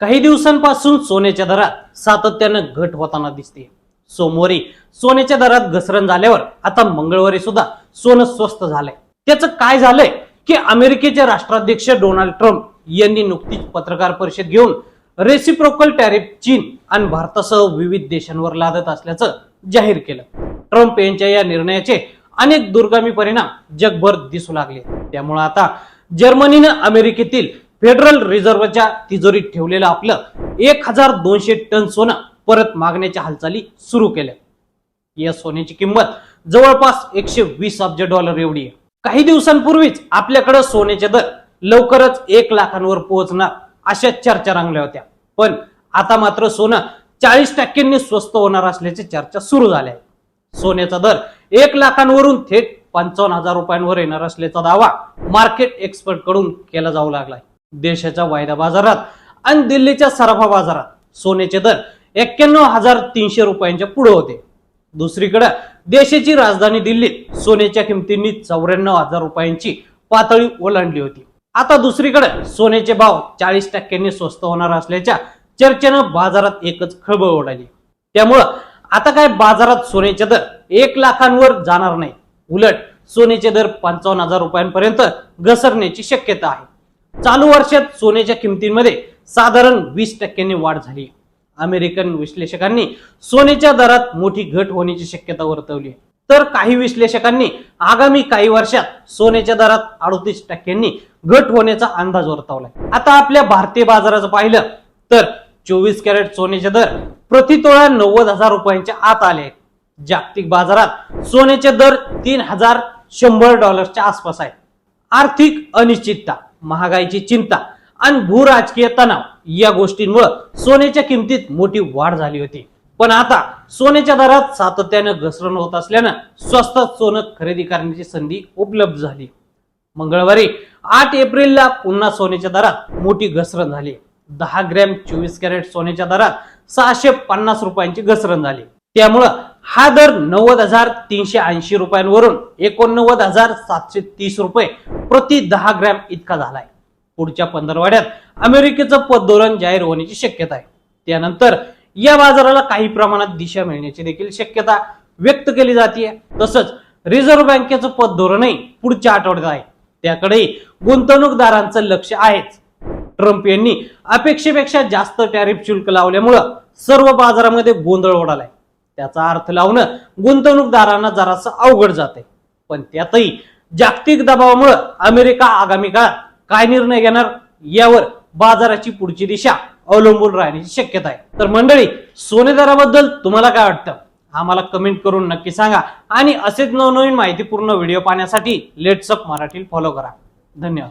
काही दिवसांपासून सोन्याच्या दरात सातत्यानं घट होताना दिसते. सोमवारी सोन्याच्या दरात घसरण झाल्यावर आता मंगळवारी सुद्धा सोनं स्वस्त झालंय. त्याचं काय झालंय की अमेरिकेचे राष्ट्राध्यक्ष डोनाल्ड ट्रम्प यांनी नुकतीच पत्रकार परिषद घेऊन रेसिप्रोकल टॅरिफ चीन आणि भारतासह विविध देशांवर लादत असल्याचं जाहीर केलं. ट्रम्प यांच्या या निर्णयाचे अनेक दुर्गामी परिणाम जगभर दिसू लागले. त्यामुळे आता जर्मनीनं अमेरिकेतील फेडरल रिझर्व्हच्या तिजोरीत ठेवलेलं आपलं एक हजार दोनशे टन सोनं परत मागण्याच्या हालचाली सुरू केल्या. या सोन्याची किंमत जवळपास एकशे वीस अब्ज डॉलर एवढी आहे. काही दिवसांपूर्वीच आपल्याकडे सोन्याचे दर लवकरच एक लाखांवर पोहोचणार अशा चर्चा रंगल्या होत्या. पण आता मात्र सोनं चाळीस टक्क्यांनी स्वस्त होणार असल्याची चर्चा सुरू झाल्या सोन्याचा दर एक लाखांवरून थेट पंचावन्न हजार रुपयांवर येणार असल्याचा दावा मार्केट एक्सपर्टकडून केला जाऊ लागलाय देशाच्या वायदा बाजारात आणि दिल्लीच्या सराफा बाजारात. सोन्याचे दर एक्क्याण्णव हजार तीनशे रुपयांच्या पुढे होते. दुसरीकडे देशाची राजधानी दिल्लीत सोन्याच्या किमतींनी चौऱ्याण्णव हजार रुपयांची पातळी ओलांडली होती. आता दुसरीकडे सोन्याचे भाव चाळीस टक्क्यांनी स्वस्त होणार असल्याच्या चर्चेनं बाजारात एकच खळबळ उडाली त्यामुळं आता काय बाजारात सोन्याचे दर एक लाखांवर जाणार नाही. उलट सोन्याचे दर पंचावन्न हजार रुपयांपर्यंत घसरण्याची शक्यता आहे. चालू वर्षात सोन्याच्या किमतींमध्ये साधारण वीस टक्क्यांनी वाढ झाली अमेरिकन विश्लेषकांनी सोन्याच्या दरात मोठी घट होण्याची शक्यता वर्तवली आहे. तर काही विश्लेषकांनी आगामी काही वर्षात सोन्याच्या दरात अडतीस टक्क्यांनी घट होण्याचा अंदाज वर्तवलाय आता आपल्या भारतीय बाजाराचं पाहिलं तर चोवीस कॅरेट सोन्याचे दर प्रतितोळा नव्वद हजार रुपयांच्या आत आले आहेत. जागतिक बाजारात सोन्याचे दर तीन हजार शंभर डॉलर्सच्या आसपास आहे आर्थिक अनिश्चितता महागाईची चिंता आणि भूराजकीय तणाव या गोष्टींमुळे सोन्याच्या किमतीत मोठी वाढ झाली होती. पण आता सोन्याच्या दरात सातत्यानं घसरण होत असल्यानं स्वस्तात सोनं खरेदी करण्याची संधी उपलब्ध झाली. मंगळवारी आठ एप्रिलला पुन्हा सोन्याच्या दरात मोठी घसरण झाली. दहा ग्रॅम चोवीस कॅरेट सोन्याच्या दरात सहाशे पन्नास रुपयांची घसरण झाली. त्यामुळं हा दर नव्वद हजार तीनशे ऐंशी रुपयांवरून एकोणनव्वद हजार सातशे तीस रुपये प्रति दहा ग्रॅम इतका झालाय. पुढच्या पंधरवाड्यात अमेरिकेचं पतधोरण जाहीर होण्याची शक्यता आहे. त्यानंतर या बाजाराला काही प्रमाणात दिशा मिळण्याची देखील शक्यता व्यक्त केली जाते तसंच रिझर्व्ह बँकेचं पतधोरणही पुढच्या आठवड्यात आहे. त्याकडेही गुंतवणूकदारांचं लक्ष आहेच. ट्रम्प यांनी अपेक्षेपेक्षा जास्त टॅरिफ शुल्क लावल्यामुळं सर्व बाजारामध्ये गोंधळ उडालाय त्याचा अर्थ लावणं गुंतवणूकदारांना जरासं अवघड जाते पण त्यातही जागतिक दबावामुळं अमेरिका आगामी काळात काय निर्णय घेणार यावर बाजाराची पुढची दिशा अवलंबून राहण्याची शक्यता आहे. तर मंडळी सोने दराबद्दल तुम्हाला काय वाटतं? आम्हाला कमेंट करून नक्की सांगा. आणि असेच नवनवीन माहितीपूर्ण व्हिडिओ पाहण्यासाठी लेट्सअप मराठी फॉलो करा. धन्यवाद.